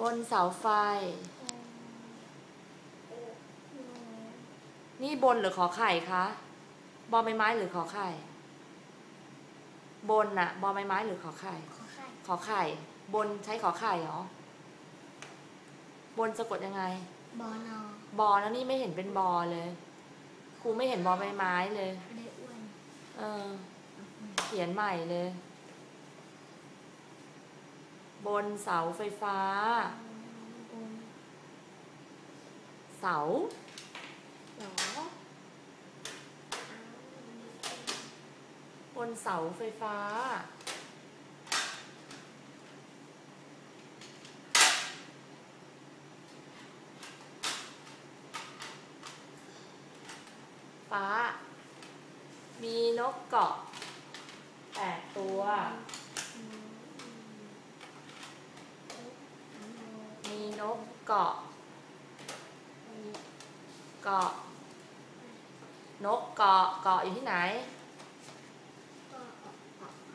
บนเสาไฟ นี่บนหรือขอไข่คะบอใบไม้หรือขอไข่ บนน่ะ บอใบไม้หรือขอไข่ขอไข่ ขอไข่ บนใช้ขอไข่เหรอ บนสะกดยังไง บอนอบอแล้วนี่ไม่เห็นเป็นบอเลย ครูไม่เห็นบอใบไม้เลยเด็กอ้วนเออ เขียนใหม่เลย บนเสาไฟฟ้า เสาหรอบนเสาไฟฟ้า ฟ้า มีนกเกาะแปดตัว มี นกเกาะ เกาะ นกเกาะเกาะอยู่ที่ไหน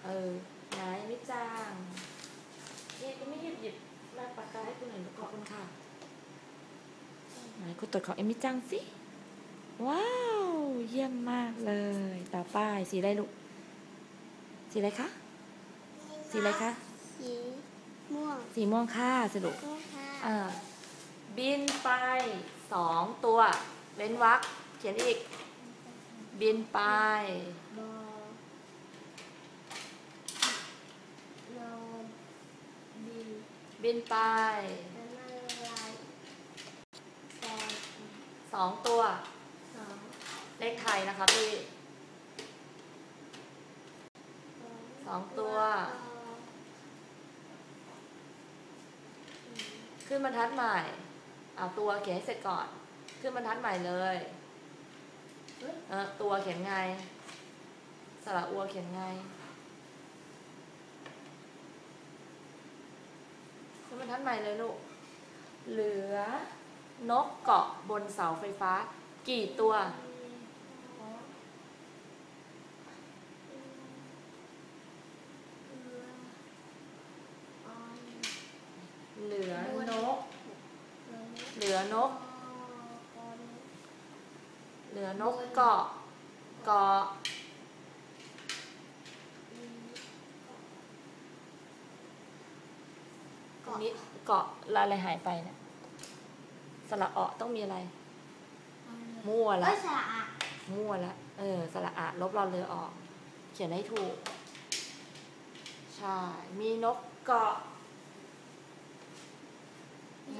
เออ ไหนไม่จ้างนี่ก็ไม่หยิบหยิบม่ปากกาให้คุณหน่อยขอบคุณค่ะ ไหนคุณตรวจของเอมิจังสิ ว้าว เยี่ยมมากเลย ต่อไปสีอะไรลูก สีอะไรคะ สีอะไรคะ สี ม่วงสีม่วงค่ะสรุปม่วงค่ะอ่าบินไปสองตัวเว้นวรรคเขียนอีก บินไปบอโนบีบินไปน้ำมันลายแปดสองตัวสองเลขไทยนะคะพี่สองตัว ขึ้นบรรทัดใหม่ เอาตัวเขียนให้เสร็จก่อน ขึ้นบรรทัดใหม่เลยเฮ้ยเออตัวเขียนไง สระอัวเขียนไง ขึ้นบรรทัดใหม่เลยลูก เหลือนกเกาะบนเสาไฟฟ้า กี่ตัว เหลือนก เหลื อนก เหลือนกเกาะเกาะตรงนี้เกาะอะไรหายไปเนี่ยสระเอะต้องมีอะไร มั่วเอ้ละยสระอะมั่วละเออสระอะลบรอนเรือออก เขียนให้ถูก ใช่ มีนกเกาะ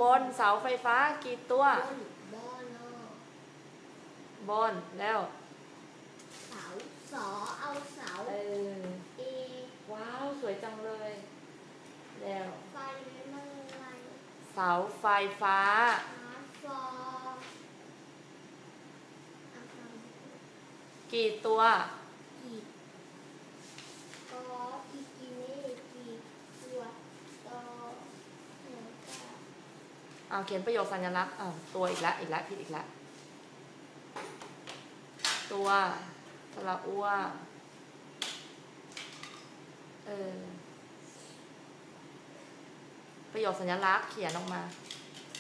บนเสาไฟฟ้ากี่ตัวบนบอนอบนแล้วเสาสอเอาเสาเออเอว้าว สวยจังเลย แล้วไฟมันลายเสาไฟฟ้าหาฟออาฟอกี่ตัว อีกกออีกิเนกีตัวตอเหนือกา เอาเขียนประโยคสัญลักษณ์อ่าตัวอีกแล้วอีกแล้วผิดอีกแล้วตัวสระอัวเออประโยคสัญลักษณ์เขียนออกมา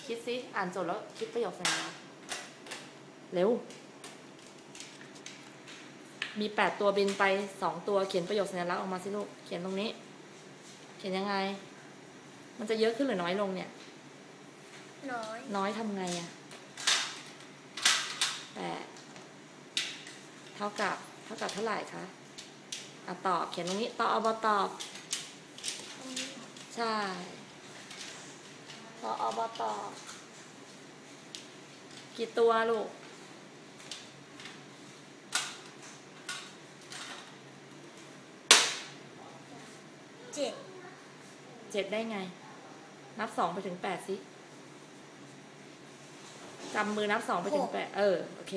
คิดซิอ่านจทย์แล้วคิดประโยคสัญลักษณ์เร็ว มีแปดตัวบินไปสองตัวเขียนประโยคสัญลักษณ์ออกมาสิลูกเขียนตรงนี้ เขียนยังไง มันจะเยอะขึ้นหรือน้อยลงเนี่ย น้อย น้อยทำไงอะแปดเท่ากับ เท่ากับเท่าไหร่คะอะตอบเขียนตรงนี้ตอบอบตอบ ใช่ตอบอบตอบกี่ตัวลูกเจ็ดเจ็ดได้ไง นับสองไปถึงแปดสิ กำมือนับสองไปถึงแปดเออ โอเค